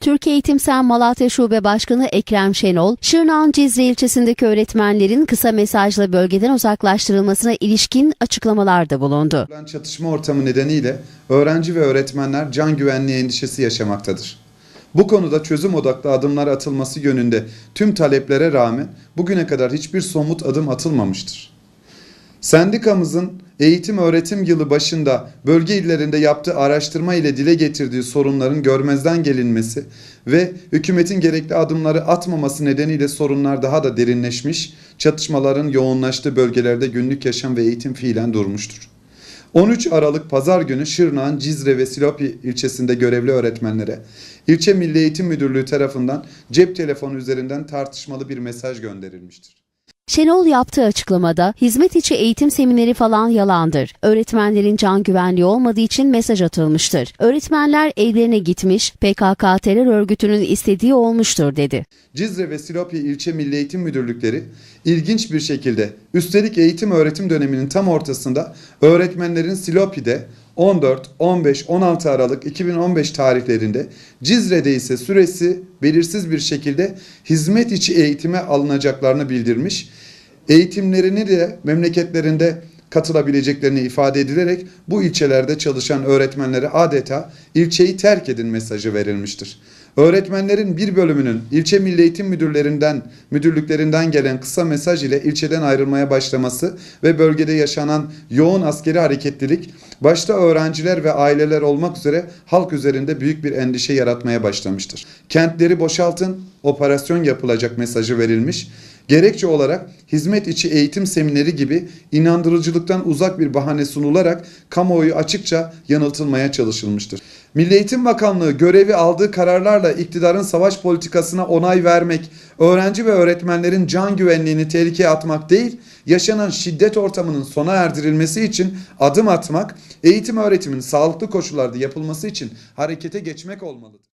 Türkiye Eğitim Sen Malatya Şube Başkanı Ekrem Şenol, Şırnak'ın Cizre ilçesindeki öğretmenlerin kısa mesajla bölgeden uzaklaştırılmasına ilişkin açıklamalarda bulundu. Çatışma ortamı nedeniyle öğrenci ve öğretmenler can güvenliği endişesi yaşamaktadır. Bu konuda çözüm odaklı adımlar atılması yönünde tüm taleplere rağmen bugüne kadar hiçbir somut adım atılmamıştır. Sendikamızın eğitim öğretim yılı başında bölge illerinde yaptığı araştırma ile dile getirdiği sorunların görmezden gelinmesi ve hükümetin gerekli adımları atmaması nedeniyle sorunlar daha da derinleşmiş, çatışmaların yoğunlaştığı bölgelerde günlük yaşam ve eğitim fiilen durmuştur. 13 Aralık Pazar günü Şırnak'ın Cizre ve Silopi ilçesinde görevli öğretmenlere ilçe Milli Eğitim Müdürlüğü tarafından cep telefonu üzerinden tartışmalı bir mesaj gönderilmiştir. Şenol yaptığı açıklamada hizmet içi eğitim semineri falan yalandır. Öğretmenlerin can güvenliği olmadığı için mesaj atılmıştır. Öğretmenler evlerine gitmiş, PKK terör örgütünün istediği olmuştur dedi. Cizre ve Silopi ilçe Milli Eğitim Müdürlükleri ilginç bir şekilde üstelik eğitim öğretim döneminin tam ortasında öğretmenlerin Silopi'de 14, 15, 16 Aralık 2015 tarihlerinde Cizre'de ise süresi belirsiz bir şekilde hizmet içi eğitime alınacaklarını bildirmiş. Eğitimlerini de memleketlerinde katılabileceklerini ifade edilerek bu ilçelerde çalışan öğretmenlere adeta ilçeyi terk edin mesajı verilmiştir. Öğretmenlerin bir bölümünün ilçe milli eğitim müdürlerinden, müdürlüklerinden gelen kısa mesaj ile ilçeden ayrılmaya başlaması ve bölgede yaşanan yoğun askeri hareketlilik başta öğrenciler ve aileler olmak üzere halk üzerinde büyük bir endişe yaratmaya başlamıştır. Kentleri boşaltın, operasyon yapılacak mesajı verilmiş. Gerekçe olarak hizmet içi eğitim semineri gibi inandırıcılıktan uzak bir bahane sunularak kamuoyu açıkça yanıltılmaya çalışılmıştır. Milli Eğitim Bakanlığı görevi aldığı kararlarla iktidarın savaş politikasına onay vermek, öğrenci ve öğretmenlerin can güvenliğini tehlikeye atmak değil, yaşanan şiddet ortamının sona erdirilmesi için adım atmak, eğitim öğretimin sağlıklı koşullarda yapılması için harekete geçmek olmalıdır.